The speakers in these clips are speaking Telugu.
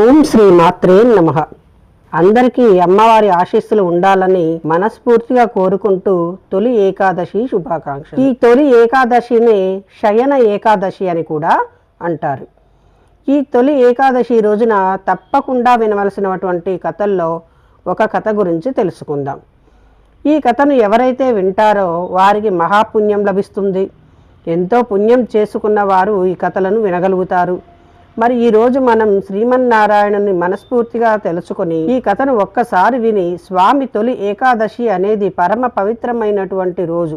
ఓం శ్రీ మాత్రే నమ. అందరికీ అమ్మవారి ఆశీస్సులు ఉండాలని మనస్ఫూర్తిగా కోరుకుంటూ తొలి ఏకాదశి శుభాకాంక్ష ఈ తొలి ఏకాదశిని శయన ఏకాదశి అని కూడా అంటారు. ఈ తొలి ఏకాదశి రోజున తప్పకుండా వినవలసినటువంటి కథల్లో ఒక కథ గురించి తెలుసుకుందాం. ఈ కథను ఎవరైతే వింటారో వారికి మహాపుణ్యం లభిస్తుంది. ఎంతో పుణ్యం చేసుకున్న వారు ఈ కథలను వినగలుగుతారు. మరి ఈ రోజు మనం శ్రీమన్నారాయణుని మనస్ఫూర్తిగా తెలుసుకుని ఈ కథను ఒక్కసారి విని స్వామి తొలి ఏకాదశి అనేది పరమ పవిత్రమైనటువంటి రోజు.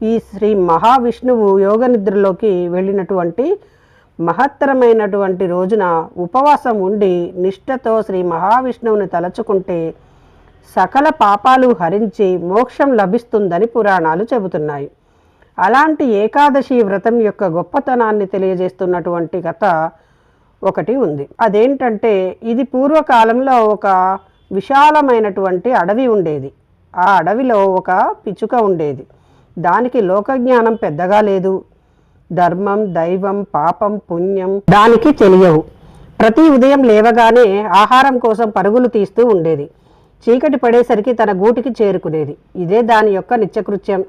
ఈ శ్రీ మహావిష్ణువు యోగ నిద్రలోకి వెళ్ళినటువంటి మహత్తరమైనటువంటి రోజున ఉపవాసం ఉండి నిష్ఠతో శ్రీ మహావిష్ణువుని తలచుకుంటే సకల పాపాలు హరించి మోక్షం లభిస్తుందని పురాణాలు చెబుతున్నాయి. అలాంటి ఏకాదశి వ్రతం యొక్క గొప్పతనాన్ని తెలియజేస్తున్నటువంటి కథ ఒకటి ఉంది. అదేంటంటే ఇది పూర్వకాలంలో ఒక విశాలమైనటువంటి అడవి ఉండేది. ఆ అడవిలో ఒక పిచ్చుక ఉండేది. దానికి లోకజ్ఞానం పెద్దగా లేదు. ధర్మం దైవం పాపం పుణ్యం దానికి తెలియవు. ప్రతి ఉదయం లేవగానే ఆహారం కోసం పరుగులు తీస్తూ ఉండేది. చీకటి పడేసరికి తన గూటికి చేరుకునేది. ఇదే దాని యొక్క నిత్యకృత్యం.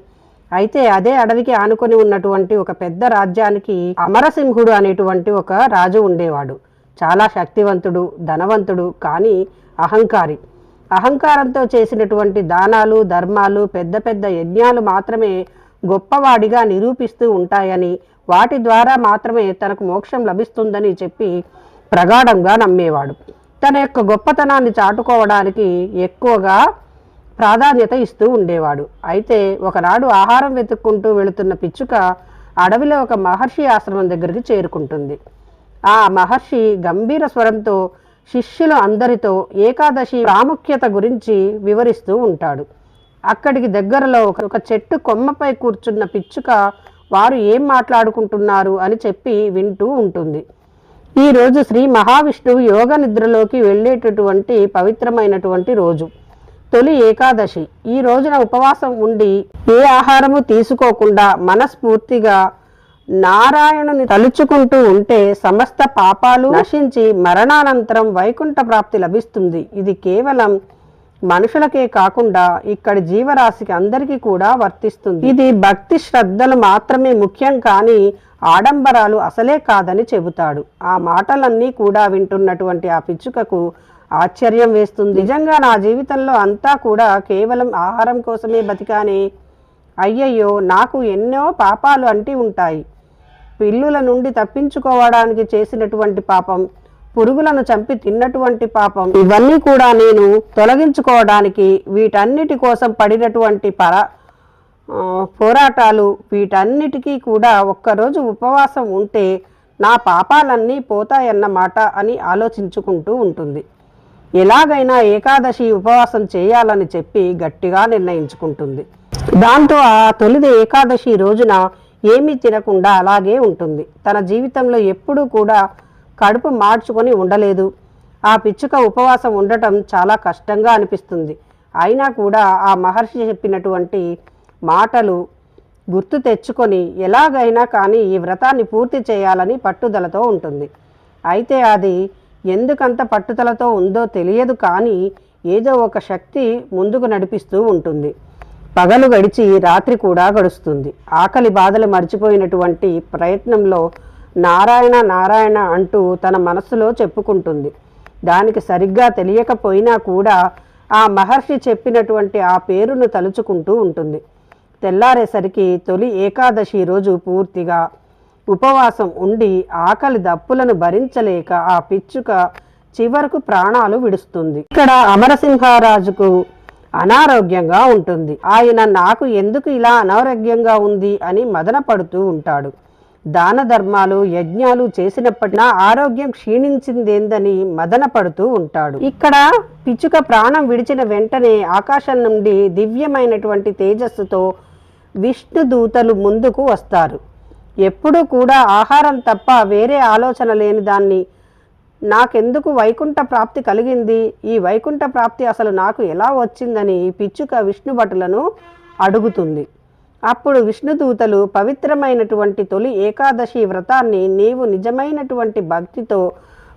అయితే అదే అడవికి ఆనుకొని ఉన్నటువంటి ఒక పెద్ద రాజ్యానికి అమరసింహుడు అనేటువంటి ఒక రాజు ఉండేవాడు. చాలా శక్తివంతుడు ధనవంతుడు కానీ అహంకారి. అహంకారంతో చేసినటువంటి దానాలు ధర్మాలు పెద్ద పెద్ద యజ్ఞాలు మాత్రమే గొప్పవాడిగా నిరూపిస్తూ ఉంటాయని వాటి ద్వారా మాత్రమే తనకు మోక్షం లభిస్తుందని చెప్పి ప్రగాఢంగా నమ్మేవాడు. తన యొక్క గొప్పతనాన్ని చాటుకోవడానికి ఎక్కువగా ప్రాధాన్యత ఇస్తూ ఉండేవాడు. అయితే ఒకనాడు ఆహారం వెతుక్కుంటూ వెళుతున్న పిచ్చుక అడవిలో ఒక మహర్షి ఆశ్రమం దగ్గరికి చేరుకుంటుంది. ఆ మహర్షి గంభీర స్వరంతో శిష్యులు అందరితో ఏకాదశి ప్రాముఖ్యత గురించి వివరిస్తూ ఉంటాడు. అక్కడికి దగ్గరలో ఒక చెట్టు కొమ్మపై కూర్చున్న పిచ్చుక వారు ఏం మాట్లాడుకుంటున్నారు అని చెప్పి వింటూ ఉంటుంది. ఈరోజు శ్రీ మహావిష్ణువు యోగ నిద్రలోకి వెళ్ళేటటువంటి పవిత్రమైనటువంటి రోజు. తొలి ఏకాదశి. ఈ రోజున ఉపవాసం ఉండి ఏ ఆహారము తీసుకోకుండా మనస్ఫూర్తిగా నారాయణుని తలుచుకుంటూ ఉంటే సమస్త పాపాలు నశించి మరణానంతరం వైకుంఠ ప్రాప్తి లభిస్తుంది. ఇది కేవలం మనుషులకే కాకుండా ఇక్కడి జీవరాశికి అందరికీ కూడా వర్తిస్తుంది. ఇది భక్తి శ్రద్ధలు మాత్రమే ముఖ్యం కానీ ఆడంబరాలు అసలే కాదని చెబుతాడు. ఆ మాటలన్నీ కూడా వింటున్నటువంటి ఆ పిచ్చుకకు ఆశ్చర్యం వేస్తుంది. నిజంగా నా జీవితంలో అంతా కూడా కేవలం ఆహారం కోసమే బతికానే. అయ్యయ్యో నాకు ఎన్నో పాపాలు అంటి ఉంటాయి. పిల్లుల నుండి తప్పించుకోవడానికి చేసినటువంటి పాపం పురుగులను చంపి తిన్నటువంటి పాపం ఇవన్నీ కూడా నేను తొలగించుకోవడానికి వీటన్నిటి కోసం పడినటువంటి పర పోరాటాలు వీటన్నిటికీ కూడా ఒక్కరోజు ఉపవాసం ఉంటే నా పాపాలన్నీ పోతాయన్నమాట అని ఆలోచించుకుంటూ ఉంటుంది. ఎలాగైనా ఏకాదశి ఉపవాసం చేయాలని చెప్పి గట్టిగా నిర్ణయించుకుంటుంది. దాంతో ఆ తొలిది ఏకాదశి రోజున ఏమీ తినకుండా అలాగే ఉంటుంది. తన జీవితంలో ఎప్పుడూ కూడా కడుపు మార్చుకొని ఉండలేదు. ఆ పిచ్చుక ఉపవాసం ఉండటం చాలా కష్టంగా అనిపిస్తుంది. అయినా కూడా ఆ మహర్షి చెప్పినటువంటి మాటలు గుర్తు తెచ్చుకొని ఎలాగైనా కానీ ఈ వ్రతాన్ని పూర్తి చేయాలని పట్టుదలతో ఉంటుంది. అయితే అది ఎందుకంత పట్టుదలతో ఉందో తెలియదు కానీ ఏదో ఒక శక్తి ముందుకు నడిపిస్తూ ఉంటుంది. పగలు గడిచి రాత్రి కూడా గడుస్తుంది. ఆకలి బాధలు మర్చిపోయినటువంటి ప్రయత్నంలో నారాయణ నారాయణ అంటూ తన మనస్సులో చెప్పుకుంటుంది. దానికి సరిగ్గా తెలియకపోయినా కూడా ఆ మహర్షి చెప్పినటువంటి ఆ పేరును తలుచుకుంటూ ఉంటుంది. తెల్లారేసరికి తొలి ఏకాదశి రోజు పూర్తిగా ఉపవాసం ఉండి ఆకలి దప్పులను భరించలేక ఆ పిచ్చుక చివరకు ప్రాణాలు విడుస్తుంది. ఇక్కడ అమరసింహారాజుకు అనారోగ్యంగా ఉంటుంది. ఆయన నాకు ఎందుకు ఇలా అనారోగ్యంగా ఉంది అని మదన పడుతూ ఉంటాడు. దాన ధర్మాలు యజ్ఞాలు చేసినప్పటి నా ఆరోగ్యం క్షీణించిందేందని మదన పడుతూ ఉంటాడు. ఇక్కడ పిచ్చుక ప్రాణం విడిచిన వెంటనే ఆకాశం నుండి దివ్యమైనటువంటి తేజస్సుతో విష్ణు దూతలు ముందుకు వస్తారు. ఎప్పుడూ కూడా ఆహారం తప్ప వేరే ఆలోచన లేని దాన్ని. నాకెందుకు వైకుంఠ ప్రాప్తి కలిగింది? ఈ వైకుంఠ ప్రాప్తి అసలు నాకు ఎలా వచ్చిందని పిచ్చుక విష్ణుభటులను అడుగుతుంది. అప్పుడు విష్ణుదూతలు పవిత్రమైనటువంటి తొలి ఏకాదశి వ్రతాన్ని నీవు నిజమైనటువంటి భక్తితో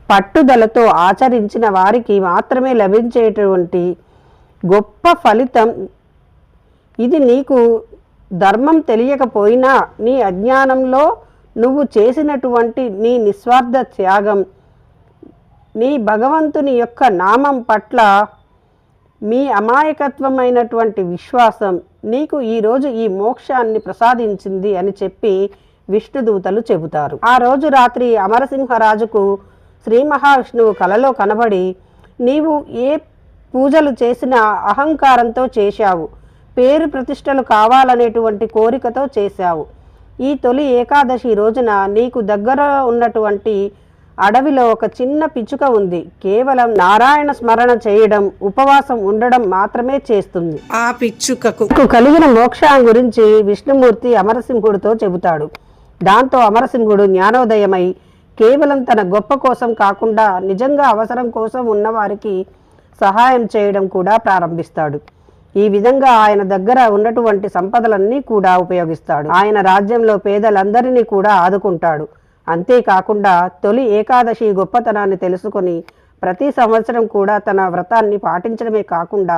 పట్టుదలతో ఆచరించిన వారికి మాత్రమే లభించేటువంటి గొప్ప ఫలితం. ఇది నీకు ధర్మం తెలియకపోయినా నీ అజ్ఞానంలో నువ్వు చేసినటువంటి నీ నిస్వార్థ త్యాగం నీ భగవంతుని యొక్క నామం పట్ల మీ అమాయకత్వమైనటువంటి విశ్వాసం నీకు ఈరోజు ఈ మోక్షాన్ని ప్రసాదించింది అని చెప్పి విష్ణుదూతలు చెబుతారు. ఆ రోజు రాత్రి అమరసింహరాజుకు శ్రీ మహావిష్ణువు కలలో కనబడి నీవు ఏ పూజలు చేసినా అహంకారంతో చేశావు. పేరు ప్రతిష్టలు కావాలనేటువంటి కోరికతో చేశావు. ఈ తొలి ఏకాదశి రోజున నీకు దగ్గర ఉన్నటువంటి అడవిలో ఒక చిన్న పిచ్చుక ఉంది. కేవలం నారాయణ స్మరణ చేయడం ఉపవాసం ఉండడం మాత్రమే చేస్తుంది. ఆ పిచ్చుకకు కలిగిన మోక్షం గురించి విష్ణుమూర్తి అమరసింహుడితో చెబుతాడు. దాంతో అమరసింహుడు జ్ఞానోదయమై కేవలం తన గొప్ప కోసం కాకుండా నిజంగా అవసరం కోసం ఉన్నవారికి సహాయం చేయడం కూడా ప్రారంభిస్తాడు. ఈ విధంగా ఆయన దగ్గర ఉన్నటువంటి సంపదలన్నీ కూడా ఉపయోగిస్తాడు. ఆయన రాజ్యంలో పేదలందరినీ కూడా ఆదుకుంటాడు. అంతేకాకుండా తొలి ఏకాదశి గొప్పతనాన్ని తెలుసుకొని ప్రతి సంవత్సరం కూడా తన వ్రతాన్ని పాటించడమే కాకుండా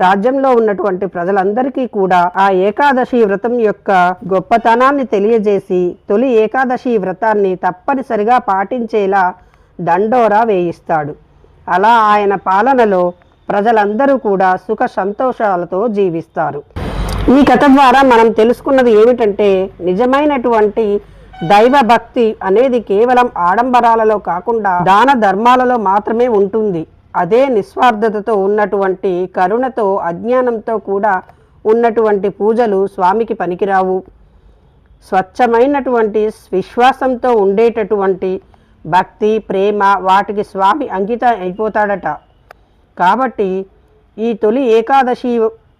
రాజ్యంలో ఉన్నటువంటి ప్రజలందరికీ కూడా ఆ ఏకాదశి వ్రతం యొక్క గొప్పతనాన్ని తెలియజేసి తొలి ఏకాదశి వ్రతాన్ని తప్పనిసరిగా పాటించేలా దండోరా వేయిస్తాడు. అలా ఆయన పాలనలో ప్రజలందరూ కూడా సుఖ సంతోషాలతో జీవిస్తారు. ఈ కథ ద్వారా మనం తెలుసుకున్నది ఏమిటంటే నిజమైనటువంటి దైవ భక్తి అనేది కేవలం ఆడంబరాలలో కాకుండా దాన ధర్మాలలో మాత్రమే ఉంటుంది. అదే నిస్వార్థతతో ఉన్నటువంటి కరుణతో అజ్ఞానంతో కూడా ఉన్నటువంటి పూజలు స్వామికి పనికిరావు. స్వచ్ఛమైనటువంటి విశ్వాసంతో ఉండేటటువంటి భక్తి ప్రేమ వాటికి స్వామి అంకితం అయిపోతాడట. కాబట్టి ఈ తొలి ఏకాదశి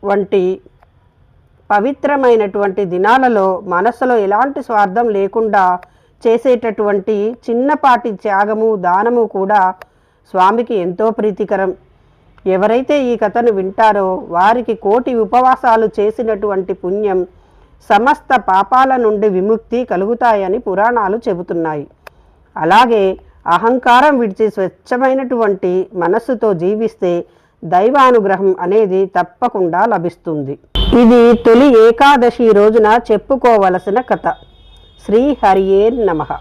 వంటి పవిత్రమైనటువంటి దినాలలో మనస్సులో ఎలాంటి స్వార్థం లేకుండా చేసేటటువంటి చిన్నపాటి త్యాగము దానము కూడా స్వామికి ఎంతో ప్రీతికరం. ఎవరైతే ఈ కథను వింటారో వారికి కోటి ఉపవాసాలు చేసినటువంటి పుణ్యం సమస్త పాపాల నుండి విముక్తి కలుగుతాయని పురాణాలు చెబుతున్నాయి. అలాగే అహంకారం విడిచి స్వచ్ఛమైనటువంటి మనస్సుతో జీవిస్తే దైవానుగ్రహం అనేది తప్పకుండా లభిస్తుంది. ఇది తొలి ఏకాదశి రోజున చెప్పుకోవలసిన కథ. శ్రీ హరియే నమః.